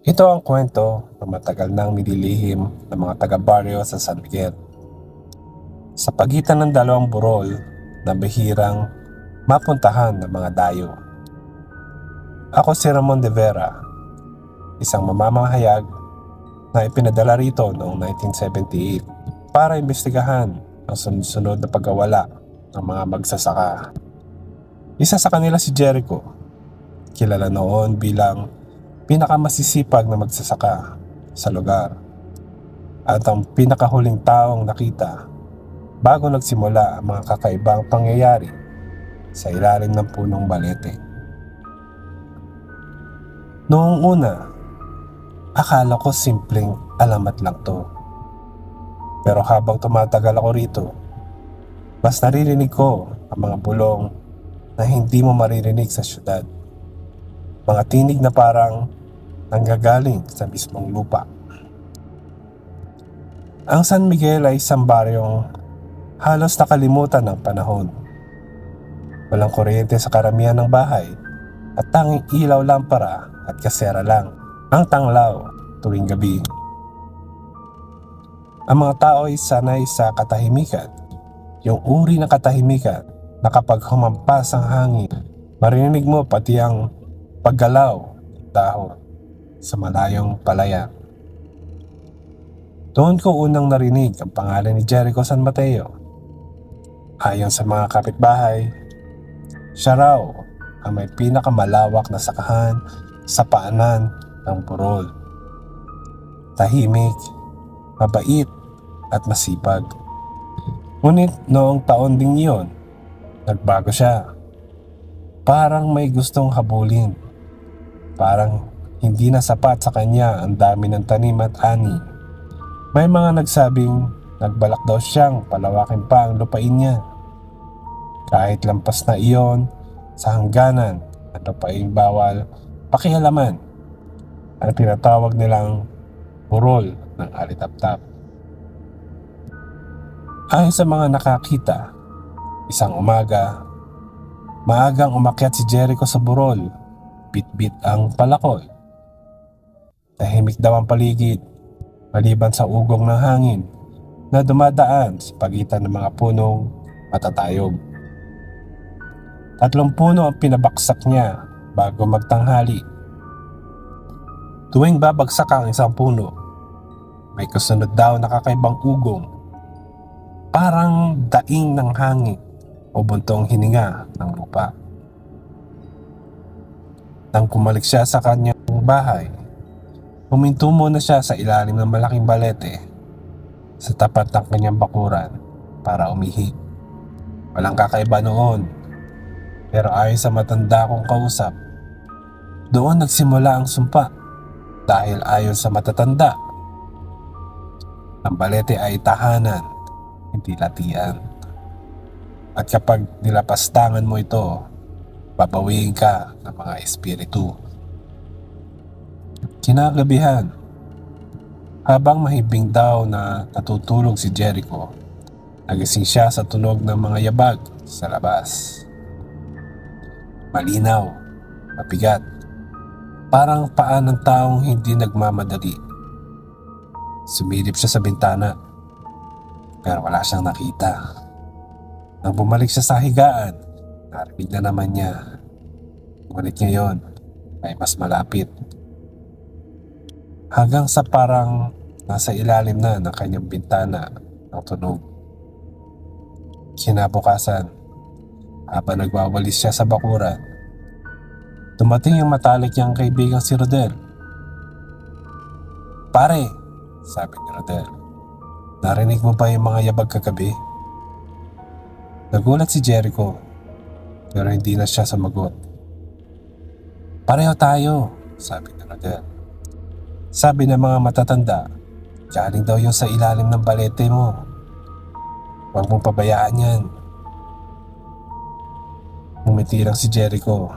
Ito ang kwento ng matagal nang nililihim ng mga taga-baryo sa San Miguel. Sa pagitan ng dalawang burol na bihirang mapuntahan ng mga dayo. Ako si Ramon de Vera, isang mamamahayag na ipinadala rito noong 1978 para imbestigahan ang sunod-sunod na pagkawala ng mga magsasaka. Isa sa kanila si Jericho, kilala noon bilang pinakamasisipag na magsasaka sa lugar at ang pinakahuling taong nakita bago nagsimula ang mga kakaibang pangyayari sa ilalim ng punong balete. Noong una, akala ko simpleng alamat lang to. Pero habang tumatagal ako rito, mas naririnig ko ang mga bulong na hindi mo maririnig sa syudad. Mga tinig na parang nanggagaling sa mismong lupa. Ang San Miguel ay isang baryong halos nakalimutan ng panahon. Walang kuryente sa karamihan ng bahay at tanging ilaw lampara at kasera lang ang tanglaw tuwing gabi. Ang mga tao ay sanay sa katahimikan. Yung uri ng katahimikan na kapag humampas ang hangin, marinig mo pati ang paggalaw dahon sa malayong palaya. Doon ko unang narinig ang pangalan ni Jericho San Mateo. Ayon sa mga kapitbahay, siya raw ang may pinakamalawak na sakahan sa paanan ng burol. Tahimik, mabait at masipag. Ngunit noong taon ding iyon, nagbago siya. Parang may gustong habulin. Parang hindi na sapat sa kanya ang dami ng tanim at ani. May mga nagsabing nagbalak daw siyang palawakin pa ang lupain niya. Kahit lampas na iyon sa hangganan at lupain bawal pakialaman ang tinatawag nilang burol ng alitaptap. Ayon sa mga nakakita, isang umaga, maagang umakyat si Jericho sa burol, bit-bit ang palakol. Tahimik daw ang paligid, maliban sa ugong ng hangin na dumadaan sa pagitan ng mga punong matatayog. Tatlong puno ang pinabaksak niya bago magtanghali. Tuwing babagsak ang isang puno, may kasunod daw na kakaibang ugong. Parang daing ng hangin o buntong hininga ng lupa. Nang kumalik siya sa kanyang bahay, huminto muna siya sa ilalim ng malaking balete sa tapat ng kanyang bakuran para umihi. Walang kakaiba noon, pero ayon sa matanda kong kausap, doon nagsimula ang sumpa dahil ayon sa matatanda, ang balete ay tahanan, hindi latian. At kapag nilapastangan mo ito, babawiin ka ng mga espiritu. Kinagabihan, habang mahibing daw na natutulog si Jericho, nagising siya sa tunog ng mga yabag sa labas. Malinaw, mabigat, parang paa ng taong hindi nagmamadali. Sumilip siya sa bintana, pero wala siyang nakita. Nang bumalik siya sa higaan, narinig na naman niya. Ngunit ngayon ay mas malapit. Hanggang sa parang nasa ilalim na ng kanyang bintana ng tunog. Kinabukasan, habang nagwawalis siya sa bakuran, dumating yung matalik niyang kaibigang si Rodel. Pare, sabi ni Rodel, narinig mo ba yung mga yabag kagabi? Nagulat si Jericho, pero hindi na siya sumagot. Pareho tayo, sabi ni Rodel. Sabi ng mga matatanda, galing daw yun sa ilalim ng balete mo. Huwag mong pabayaan yan. Umiti lang si Jericho,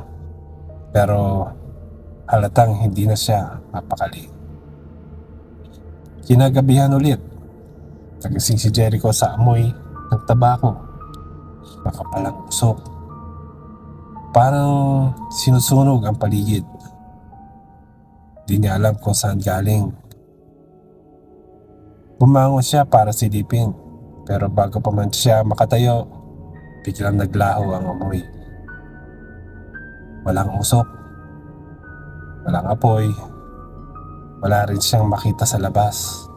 pero halatang hindi na siya mapakali. Kinagabihan ulit, nagising si Jericho sa amoy ng tabako. Makapalang usok. Parang sinusunog ang paligid. Di niya alam kung saan galing. Bumangon siya para silipin. Pero bago pa man siya makatayo, biglang naglaho ang amoy. Walang usok. Walang apoy. Wala rin siyang makita sa labas.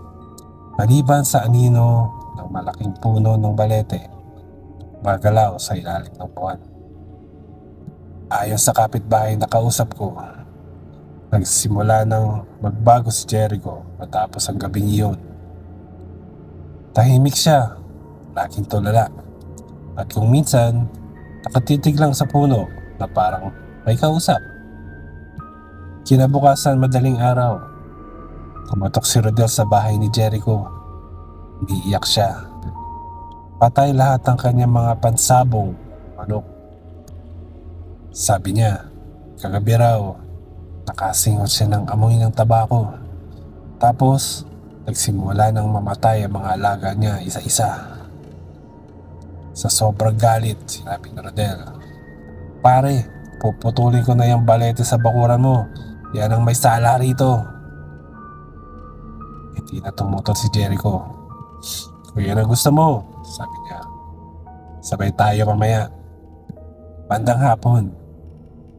Maliban sa anino ng malaking puno ng balete, magalaw sa ilalim ng buwan. Ayon sa kapitbahay na kausap ko, nagsimula ng magbago si Jericho matapos ang gabing iyon. Tahimik siya, laging tulala. At kung minsan, nakatitig lang sa puno na parang may kausap. Kinabukasan madaling araw, kumatok si Rodel sa bahay ni Jericho. Umiiyak siya. Patay lahat ng kanyang mga pansabong manok. Sabi niya, kagabi raw, nakasingot siya ng amoy ng tabako. Tapos, nagsimula ng mamatay ang mga alaga niya isa-isa. Sa sobrang galit, sinabi ni Rodel, Pare, puputulin ko na yung balete sa bakuran mo. Yan ang may sala rito. Hindi na tumutol si Jericho. Kung yan ang gusto mo, sabi niya. Sabay tayo mamaya. Bandang hapon,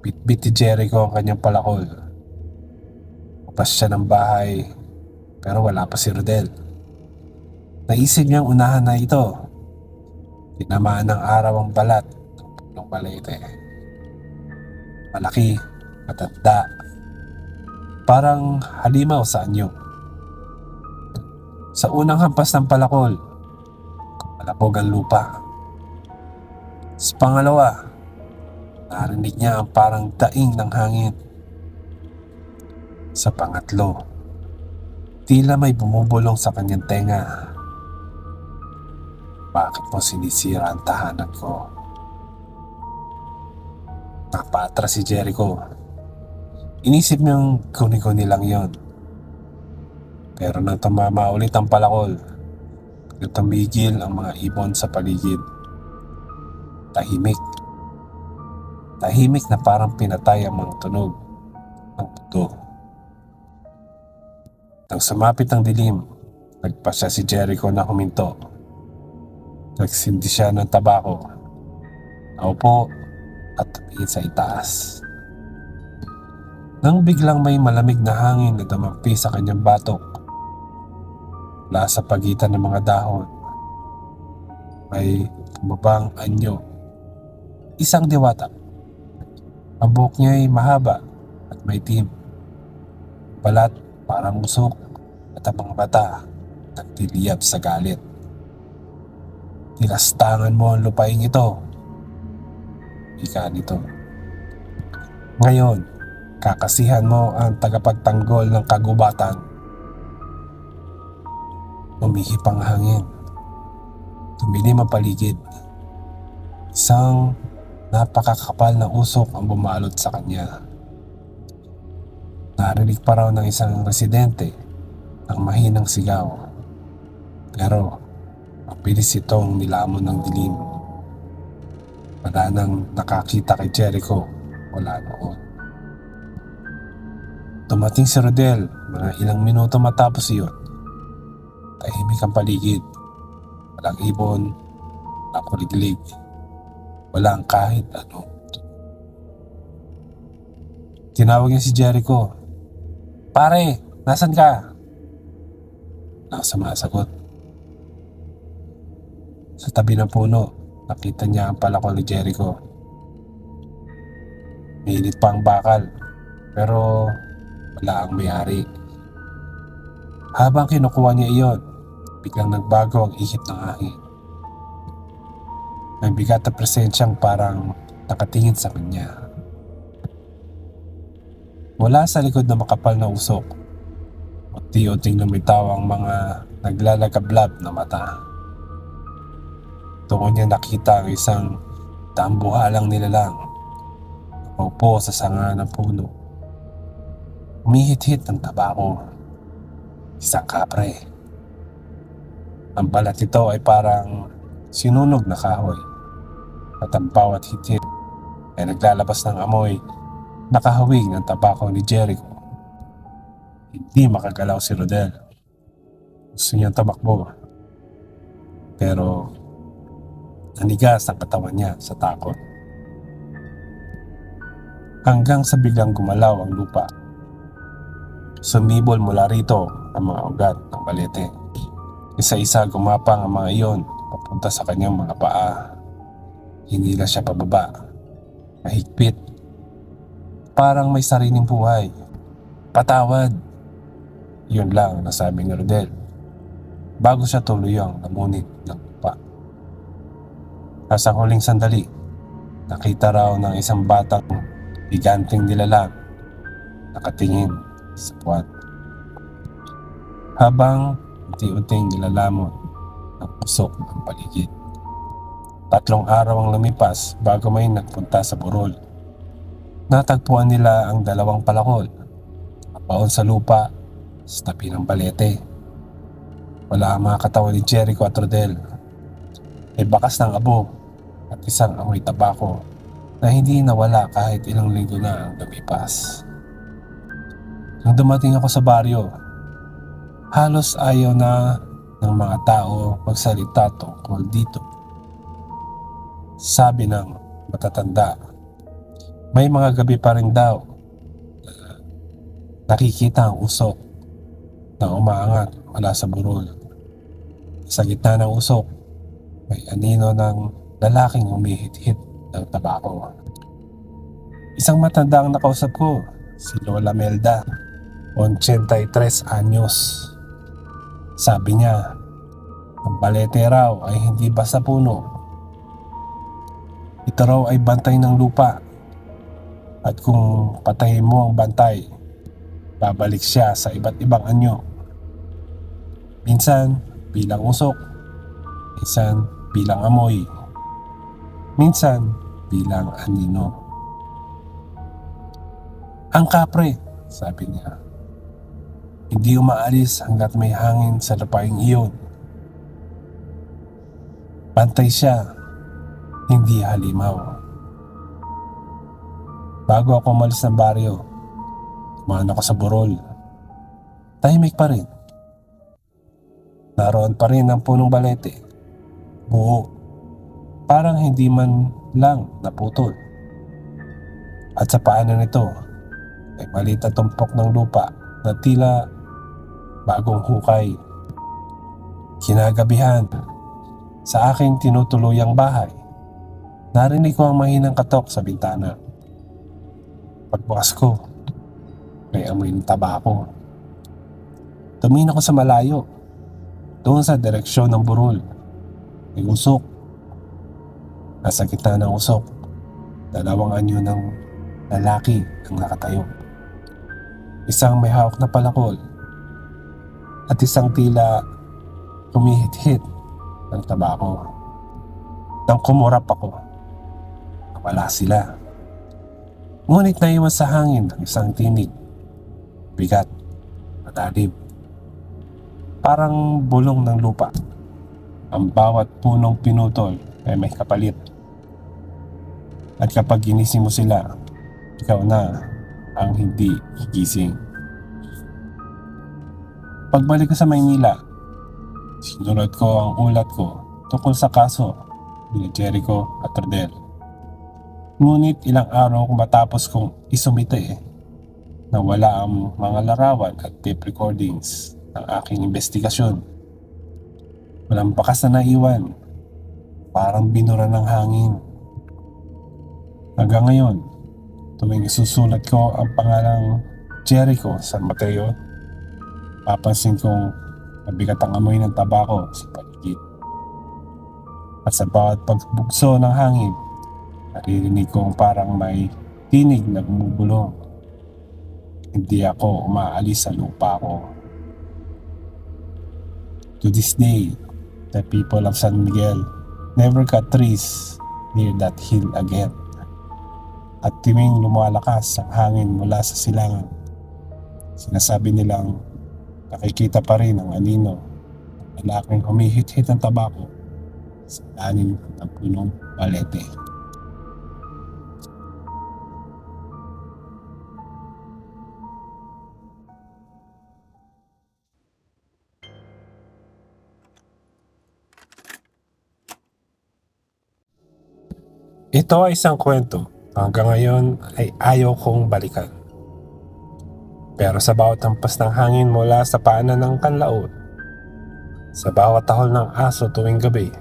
bitbit ni Jericho ang kanyang palakol. Upas siya ng bahay, pero wala pa si Rodel. Naisip niyang unahan na ito. Tinamaan ng araw ang balat ng punong balete. Malaki, matanda, parang halimaw sa anyo. Sa unang hampas ng palakol, malabog ang lupa. Sa pangalawa, narinig niya ang parang daing ng hangin. Sa pangatlo, tila may bumubulong sa kanyang tenga. Bakit mo sinisira ang tahanan ko? Napatras si Jericho. Inisip niyang kuni-kuni lang yon. Pero nang tumama ulit ang palakol, tumigil ang mga ibon sa paligid. Tahimik. Tahimik na parang pinatay ang mga tunog ng puto. Nang sumapit ang dilim, nagpasya si Jericho na huminto. Nagsindi siya ng tabako. Naupo at tumingin sa itaas. Nang biglang may malamig na hangin na dumampi sa kanyang batok, mula sa pagitan ng mga dahon, may tumabang anyo. Isang diwata. Ang buhok niya ay mahaba at may tim. Balat parang usok at ang mga mata nagtiliyab sa galit. Tilastangan mo ang lupaing ito. Ika nito. Ngayon, kakasihan mo ang tagapagtanggol ng kagubatan. Umihip ang hangin. Tumilim ang paligid. Isang napakakapal na usok ang bumalot sa kanya. Narinig pa raw ng isang residente ang mahinang sigaw. Pero mabilis itong nilamon ng dilim. Wala nang nakakita kay Jericho wala noon. Tumating si Rodel mga ilang minuto matapos iyon. Tahimik ang paligid. Walang ibon, walang kuliglig, walang kahit ano. Tinawag niya si Jericho. Pare, nasan ka? Nasa masagot. Sa tabi ng puno, nakita niya ang palakol ni Jericho. Mainit pa ang bakal, pero wala ang may-ari. Habang kinukuha niya iyon, biglang nagbago ang ihip ng hangin. May bigat na presensyang parang nakatingin sa kanya. Mula sa likod ng makapal na usok, unti-unting lumitaw ang mga naglalagablab na mata. Doon niya nakita ang isang dambuhalang nilalang. Nakaupo sa sanga ng puno. Umihit-hit ng tabako. Isang kapre. Ang balat nito ay parang sinunog na kahoy. At ang bawat hitit ay naglalabas ng amoy nakahawig ng tabako ni Jericho. Hindi makagalaw si Rodel. Gusto niyang tamakbo. Pero nanigas ang katawan niya sa takot. Hanggang sa biglang gumalaw ang lupa. Sumibol mula rito ang mga ugat ng balete. Isa-isa gumapang ang mga iyon papunta sa kanyang mga paa. Hinila siya pababa. Mahigpit. Parang may sariling buhay. Patawad. Yun lang ang nasabi ni Rodel. Bago siya tuluyang namunit ng lupa. Nasa huling sandali, nakita raw ng isang batang higanting nilalang nakatingin sa puwan. Habang unti-unting nilalamon ang pusok ng paligid. Tatlong araw ang lumipas bago may nagpunta sa burol. Natagpuan nila ang dalawang palakol. Paon sa lupa sa tabi ng balete. Wala ang mga katawan ni Jericho at Rodel. May bakas ng abo at isang amoy tabako na hindi nawala kahit ilang linggo na ang lumipas. Nung dumating ako sa baryo, halos ayaw na ng mga tao magsalita tungkol dito. Sabi ng matatanda, may mga gabi pa rin daw na nakikita ang usok na umaangat mula sa burol. Sa gitna ng usok, may anino ng lalaking umihit-hit ng tabako. Isang matanda ang nakausap ko, si Lola Melda, 83 anyos. Sabi niya, ang balete raw ay hindi basta puno. Ito raw ay bantay ng lupa. At kung patayin mo ang bantay, babalik siya sa iba't ibang anyo. Minsan bilang usok, minsan bilang amoy, minsan bilang anino. Ang kapre, sabi niya, hindi umaalis hanggat may hangin sa lupaing iyon. Bantay siya, hindi halimaw. Bago ako umalis ng baryo, tumahan ako sa burol. Tahimik pa rin. Naroon pa rin ang punong balete. Buo. Parang hindi man lang naputol. At sa paanan nito, ay maliit tumpok ng lupa na tila bagong hukay. Kinagabihan, sa aking tinutuluyang bahay, narinig ko ang mahinang katok sa bintana. Pagbukas ko, may amoy ng tabako. Tumingin ako sa malayo, doon sa direksyon ng burol. May usok. Nasa gitna ng usok, dalawang anyo ng lalaki ang nakatayo. Isang may hawak na palakol at isang tila humihit-hit ng tabako. Nang kumurap ako, wala sila. Ngunit naiwan sa hangin ang isang tinig. Bigat, matalim. Parang bulong ng lupa. Ang bawat punong pinutol ay may kapalit. At kapag ginising mo sila, ikaw na ang hindi gigising. Pagbalik ko sa Maynila, sinunod ko ang ulat ko tungkol sa kaso ni Jericho at Rodel. Ngunit ilang araw matapos kong isumite na wala ang mga larawan at tape recordings ng aking investigasyon. Walang bakas na naiwan. Parang binura ng hangin. Hanggang ngayon, tuwing isusulat ko ang pangalang Jericho San Mateo, papansin kong mabigat ang amoy ng tabako sa paligid. At sa bawat pagbugso ng hangin, naririnig kong parang may tinig na bumubulong. Hindi ako umaalis sa lupa ko. To this day, the people of San Miguel never cut trees near that hill again. At tuwing lumalakas ang hangin mula sa silangan, sinasabi nilang nakikita pa rin ang anino ng lalaking humihit-hit ng tabako sa lalim ng punong balete. Ito ay isang kwento hanggang ngayon ay ayaw kong balikan. Pero sa bawat hampas ng hangin mula sa paanan ng kanlaon, sa bawat tahol ng aso tuwing gabi,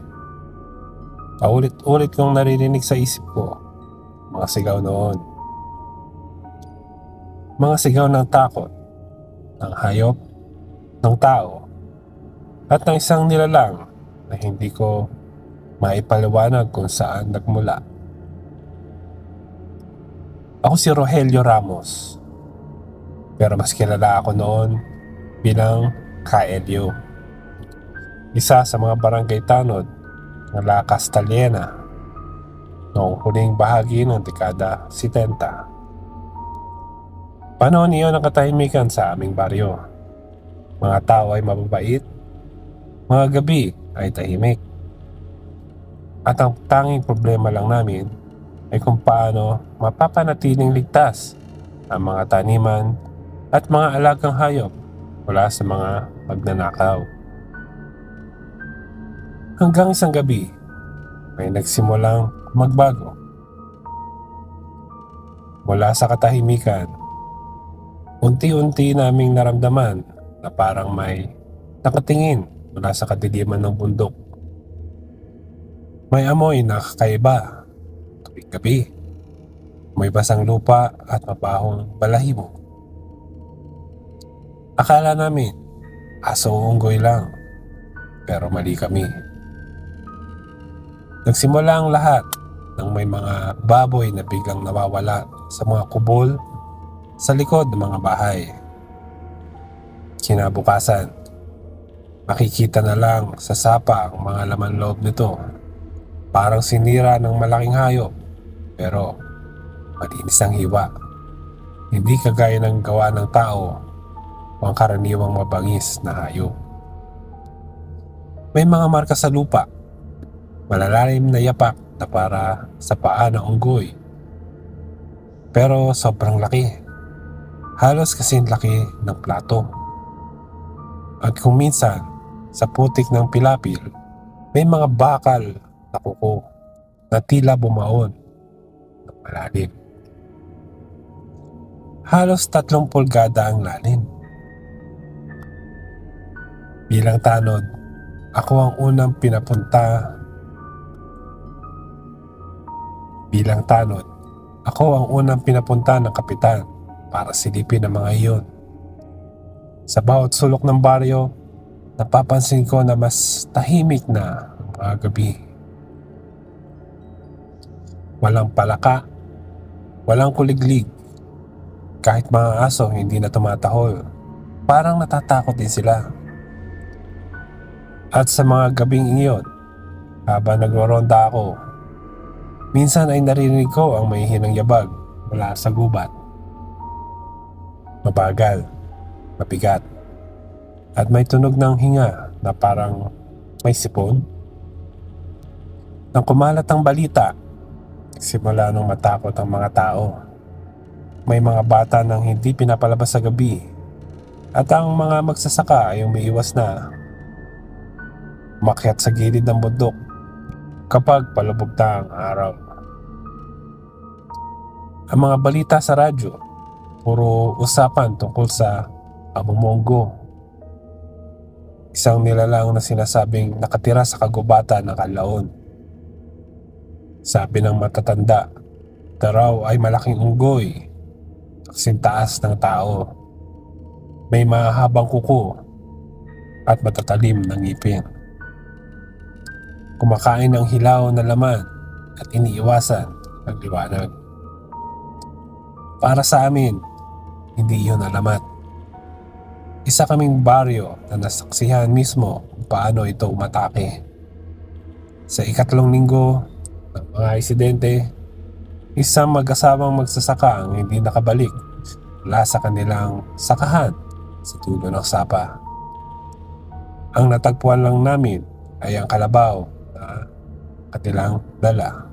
paulit-ulit kong naririnig sa isip ko mga sigaw noon. Mga sigaw ng takot, ng hayop, ng tao, at ng isang nilalang na hindi ko maipaliwanag kung saan nagmula. Ako si Rogelio Ramos. Pero mas kilala ako noon bilang Kaelio. Isa sa mga barangay tanod ng La Castellana noong huling bahagi ng dekada 70. Panahon iyon ang katahimikan sa aming baryo. Mga tao ay mababait, mga gabi ay tahimik. At ang tanging problema lang namin ay kung paano mapapanatiling ligtas ang mga taniman at mga alagang hayop mula sa mga magnanakaw. Hanggang isang gabi, may nagsimulang magbago. Mula sa katahimikan, unti-unti naming naramdaman na parang may nakatingin mula sa kadiliman ng bundok. May amoy na kakaiba gabi. May basang lupa at mabahong balahibo. Akala namin, aso unggoy lang. Pero mali kami. Nagsimula ang lahat nang may mga baboy na biglang nawawala sa mga kubol sa likod ng mga bahay. Kinabukasan, makikita na lang sa sapa ang mga laman loob nito. Parang sinira ng malaking hayop pero malinis ang hiwa. Hindi kagaya ng gawa ng tao o ang karaniwang mabangis na hayop. May mga marka sa lupa, malalalim na yapak na para sa paa ng unggoy. Pero sobrang laki. Halos kasing laki ng plato. At kung minsan, sa putik ng pilapil, may mga bakal na kuko na tila bumaon malalim. Halos tatlong pulgada ang lalim. Bilang tanod, ako ang unang pinapunta. Bilang tanod, ako ang unang pinapunta ng kapitan para silipin ang mga iyon. Sa bawat sulok ng baryo, napapansin ko na mas tahimik na ang mga gabi. Walang palaka, walang kuliglig. Kahit mga aso hindi na tumatahol, parang natatakot din sila. At sa mga gabing iyon, habang nagroronda ako, minsan ay naririnig ko ang mahihinang yabag mula sa gubat. Mabagal, mabigat, at may tunog ng hinga na parang may sipon. Nang kumalat ang balita, simula nung matakot ang mga tao. May mga bata nang hindi pinapalabas sa gabi at ang mga magsasaka ay umiiwas na Umakyat sa gilid ng bundok kapag palubog na ang araw. Ang mga balita sa radyo, puro usapan tungkol sa Abumongo. Isang nilalang na sinasabing nakatira sa kagubatan ng Kalaon. Sabi ng matatanda, ito raw ay malaking unggoy, taas ng tao. May mahabang kuko at matatalim ng ngipin kumakain ng hilaw na laman at iniiwasan ang liwanag. Para sa amin, hindi yun alamat. Isa kaming baryo na nasaksihan mismo kung paano ito umatake. Sa ikatlong linggo ng mga insidente, isang mag-asawang magsasaka ang hindi nakabalik mula sa kanilang sakahan sa tulo ng sapa. Ang natagpuan lang namin ay ang kalabaw na kanilang dala.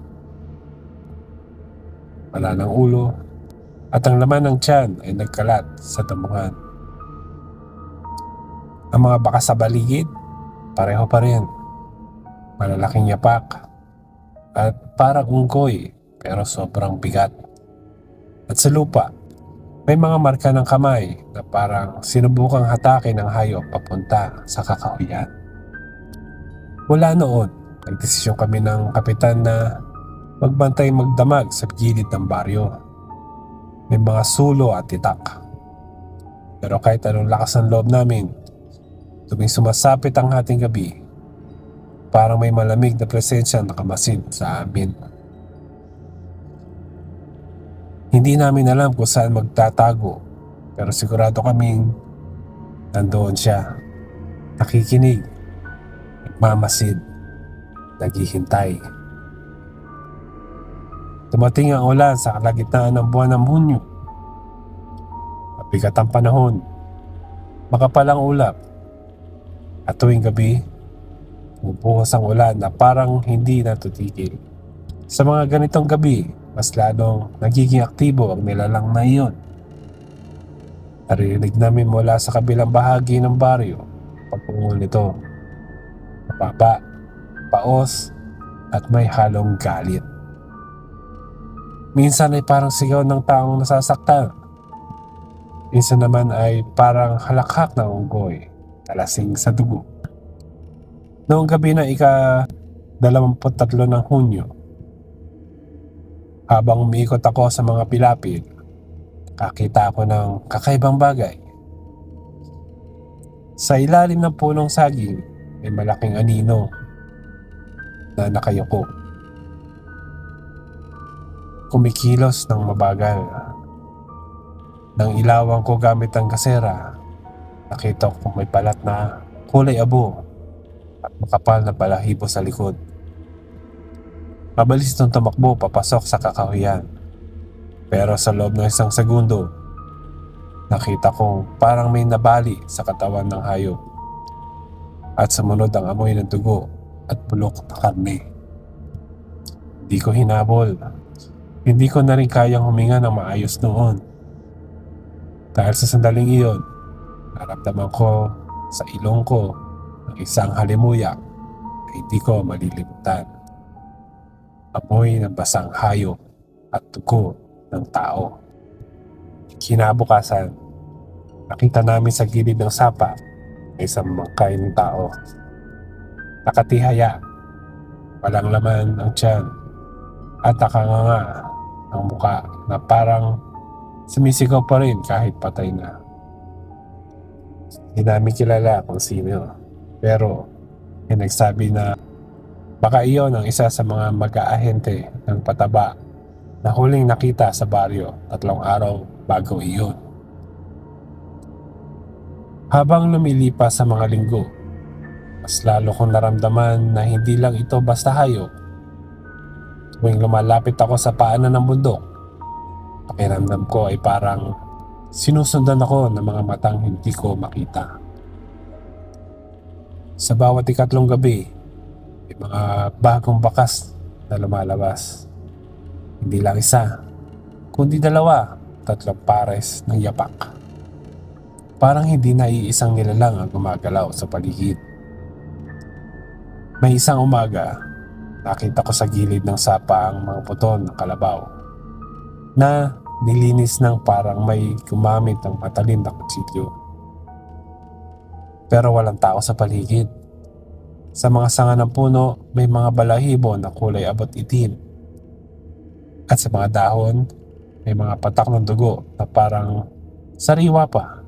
Wala ng ulo at ang laman ng tiyan ay nagkalat sa damuhan. Ang mga bakas sa baligid, pareho pa rin. Malalaking yapak, at parang unggoy pero sobrang bigat. At sa lupa, may mga marka ng kamay na parang sinubukang hatakin ng hayop papunta sa kakahuyan. Mula noon, nagdesisyon kami ng kapitan na magbantay magdamag sa gilid ng baryo. May mga sulo at itak. Pero kahit anong lakas ng loob namin, tuwing sumasapit ang hating gabi, parang may malamig na presensya nakamasid sa amin. Hindi namin alam kung saan magtatago, pero sigurado kaming nandoon siya. Nakikinig, nagmamasid, naghihintay. Tumating ang ulan sa kalagitnaan ng buwan ng Hunyo. Mabigat ang panahon. Makapal ang ulap. At tuwing gabi, bumubuhos ang ulan na parang hindi natutigil. Sa mga ganitong gabi, mas lalong nagiging aktibo ang nilalang na iyon. Naririnig namin mula sa kabilang bahagi ng baryo pagpungol nito. Mababa, paos, at may halong galit. Minsan ay parang sigaw ng taong nasasaktan. Minsan naman ay parang halakhak ng unggoy, talasing sa dugo. Noong gabi na ika 23 ng Hunyo, habang umiikot ako sa mga pilapil, kakita ako ng kakaibang bagay. Sa ilalim ng punong saging, may malaking anino na nakayuko. Kumikilos ng mabagal. Nang ilawan ko gamit ang kasera, nakita ko may balat na kulay abo at makapal na balahibo sa likod. Mabilis itong tumakbo papasok sa kakahuyan. Pero sa loob ng isang segundo, nakita kong parang may nabali sa katawan ng hayop. At sumunod ang amoy ng dugo at bulok na karne. Hindi ko hinabol. Hindi ko na rin kayang huminga ng maayos noon. Dahil sa sandaling iyon, naramdaman ko sa ilong ko ang isang halimuyak na hindi ko malilimutan amoy ng basang hayop at dugo ng tao. Kinabukasan, nakita namin sa gilid ng sapa ang isang mangkay ng tao. Nakatihaya, walang laman ang tiyan at nakanganga ang muka na parang sumisigaw pa rin kahit patay na. Hindi namin kilala kung sino pero may nagsabi na Baka iyon ang isa sa mga mag-aahente ng pataba na huling nakita sa baryo tatlong araw bago iyon. Habang lumilipas sa mga linggo, mas lalo kong naramdaman na hindi lang ito basta hayop. Tuwing lumalapit ako sa paanan ng bundok, pakiramdam ko ay parang sinusundan ako ng mga matang hindi ko makita. Sa bawat ikatlong gabi, may mga bagong bakas na lumalabas. Hindi lang isa, kundi dalawa, tatlong pares ng yapak. Parang hindi na iisang nilalang ang gumagalaw sa paligid. May isang umaga, nakita ko sa gilid ng sapa ang mga puton ng kalabaw na nilinis ng parang may gumamit ng matalim na kutsilyo. Pero walang tao sa paligid. Sa mga sanga ng puno, may mga balahibo na kulay abot itim. At sa mga dahon, may mga patak ng dugo na parang sariwa pa.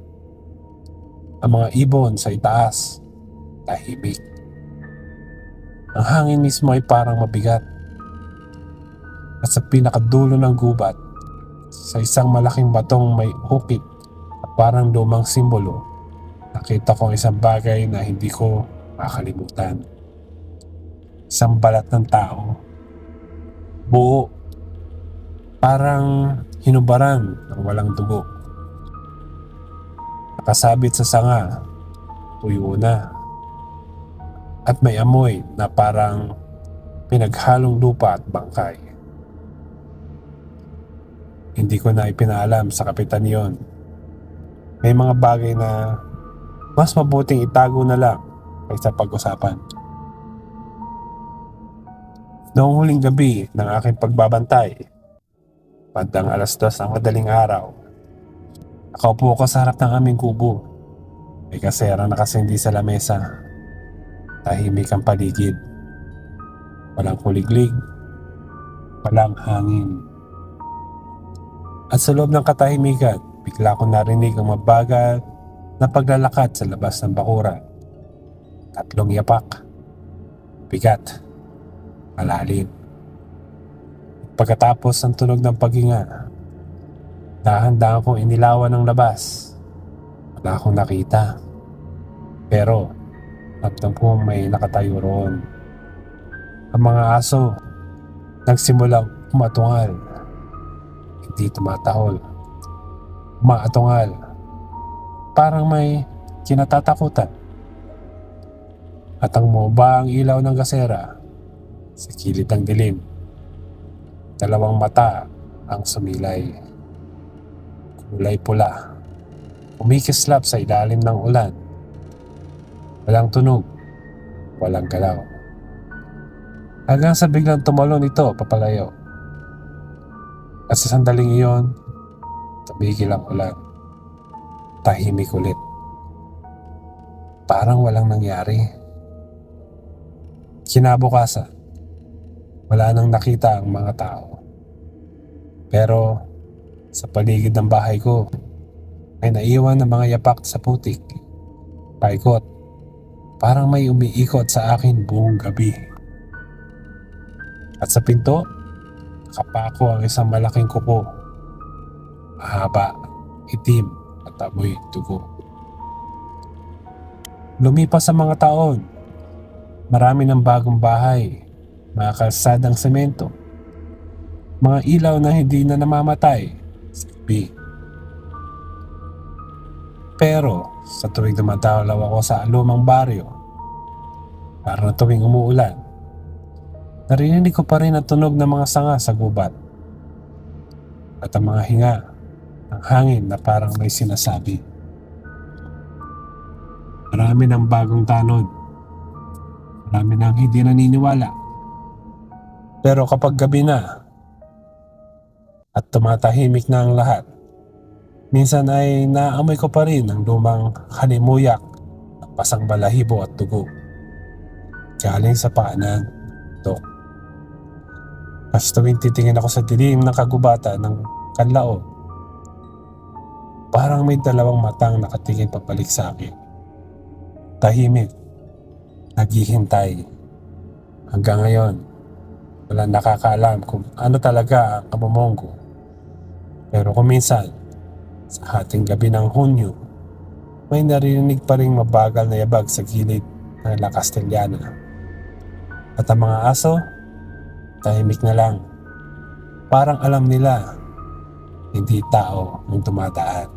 Ang mga ibon sa itaas, tahimik. Ang hangin mismo ay parang mabigat. At sa pinakadulo ng gubat, sa isang malaking batong may hukit at parang lumang simbolo, nakita ko ang isang bagay na hindi ko makakalimutan. Isang balat ng tao. Buo. Parang hinubaran ng walang dugo. Nakasabit sa sanga. Tuyo na. At may amoy na parang pinaghalong lupa at bangkay. Hindi ko na ipinaalam sa kapitan yon. May mga bagay na mas mabuting itago na lang kaysa pag-usapan. Noong huling gabi ng aking pagbabantay, bandang alas dos ng madaling araw, nakaupo ako sa harap ng aming kubo. May kasera nakasindi sa lamesa. Tahimik ang paligid. Walang kuliglig. Walang hangin. At sa loob ng katahimikan, bigla ko narinig ang mabagal na paglalakad sa labas ng bakuran. Tatlong yapak. Bigat. Malalim. Pagkatapos ng tunog ng paghinga, dahan-dahan kong inilawan ng labas. Wala akong nakita. Pero, ramdam ko may nakatayo roon. Ang mga aso, nagsimulang umatungal. Hindi tumatahol. Umaatungal. Parang may kinatatakutan. At ang moba ang ilaw ng gasera sa kilid ng dilim. Dalawang mata ang sumilay. Kulay pula. Umikislap sa ilalim ng ulan. Walang tunog. Walang galaw. Hanggang sa biglang tumalon ito papalayo. At sa sandaling iyon, tumigil ang ulan. Tahimik ulit. Parang walang nangyari. Kinabukasan, wala nang nakita ang mga tao. Pero sa paligid ng bahay ko, may naiwan ng mga yapak sa putik. Paikot, parang may umiikot sa akin buong gabi. At sa pinto, nakapako ang isang malaking kuko. Mahaba, itim at amoy dugo. Lumipas ang mga taon, marami ng bagong bahay, mga kalsadang semento, mga ilaw na hindi na namamatay sa gabi. Pero sa tuwing dumadalaw ako sa lumang baryo, para na tuwing umuulan, narinig ko pa rin ang tunog ng mga sanga sa gubat at ang mga hinga ng hangin na parang may sinasabi. Marami ng bagong tanod. Marami nang hindi naniniwala. Pero kapag gabi na at tumatahimik na ang lahat, minsan ay naamoy ko pa rin ang lumang halimuyak ng pasang balahibo at dugo. Galing sa paanan, Dok. Mas tuwing titingin ako sa dilim ng kagubatan ng kanlao, parang may dalawang matang nakatingin papalik sa akin. Tahimik, naghihintay. Hanggang ngayon, wala nakakaalam kung ano talaga ang kamumongo. Pero kung minsan, sa hating gabi ng Hunyo, may narinig pa rin mabagal na yabag sa gilid ng La Castellana. At ang mga aso, tahimik na lang. Parang alam nila, hindi tao ang dumadaan.